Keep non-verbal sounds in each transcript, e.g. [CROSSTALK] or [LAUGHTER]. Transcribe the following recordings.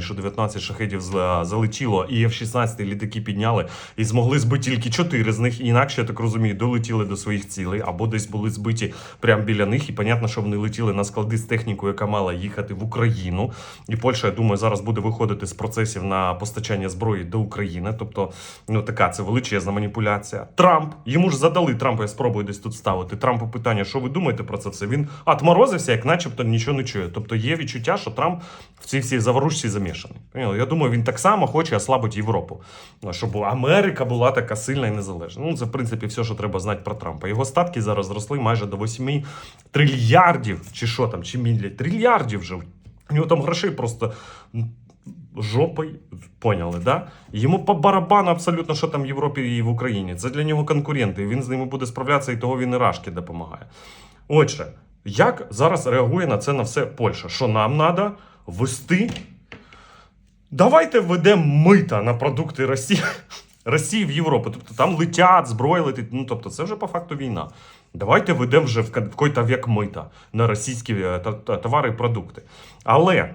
що 19 шахедів залетіло, і F-16 літаки підняли і змогли збити тільки 4 з них. І інакше я так розумію, долетіли до своїх цілей або десь були збиті прямо біля них. І понятно, що вони летіли на склади з технікою, яка мала їхати в Україну. І Польща, я думаю, зараз буде виходити з процесів на постачання зброї до України. Тобто, ну така це величезна маніпуляція. Трамп йому ж задали Трампа. Я спробую десь тут ставити. Трампу питання, що ви думаєте про це все? Він отморозився, як начебто нічого не чує. Тобто є відчуття, що Трамп в цій всій заворушці замішаний. Я думаю, він так само хоче ослабити Європу, щоб Америка була така сильна і незалежна. Ну це в принципі все, що треба знати про Трампа. Його статки зараз зросли майже до 8 трильярдів, чи що там, чи мілі трильярдів вже. У нього там грошей просто жопой, поняли, да? Йому по барабану абсолютно, що там в Європі і в Україні. Це для нього конкуренти. Він з ними буде справлятися, і того він і Рашки допомагає. Отже, як зараз реагує на це на все Польща? Що нам треба ввести? Давайте введемо мита на продукти Росії. [LAUGHS] Росії в Європу. Тобто там летять, зброя летить. Ну тобто, це вже по факту війна. Давайте введемо вже в какой-то век мита на російські е, товари і продукти. Але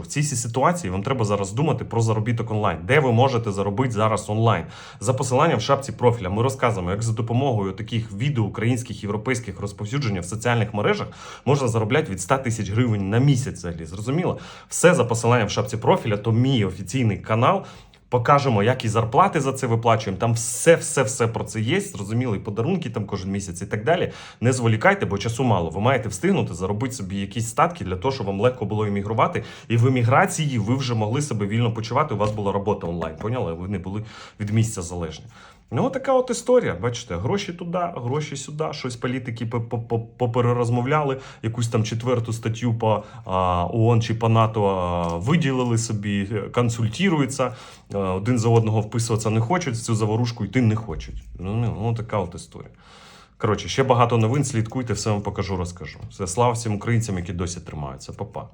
в цій ситуації вам треба зараз думати про заробіток онлайн, де ви можете заробити зараз онлайн. За посиланням в шапці профіля ми розказуємо, як за допомогою таких відео українських європейських розповсюдження в соціальних мережах можна заробляти від 100 тисяч гривень на місяць. Взагалі зрозуміло, все за посиланням в шапці профіля. То мій офіційний канал. Покажемо, як і зарплати за це виплачуємо. Там все, все, все про це є. Зрозуміло, і подарунки там кожен місяць і так далі. Не зволікайте, бо часу мало. Ви маєте встигнути заробити собі якісь статки для того, щоб вам легко було іммігрувати. І в еміграції ви вже могли себе вільно почувати. У вас була робота онлайн. Поняли? Ви не були від місця залежні. Ну, така от історія. Бачите, гроші туди, гроші сюди. Щось політики по- по- по- поперерозмовляли, якусь там четверту статтю по ООН чи по НАТО виділили собі, е, консультуються, а, один за одного вписуватися не хочуть, в цю заворушку йти не хочуть. Ну, ну, ну така от історія. Коротше, ще багато новин. Слідкуйте, все вам покажу, розкажу. Все, слава всім українцям, які досі тримаються. Па-па.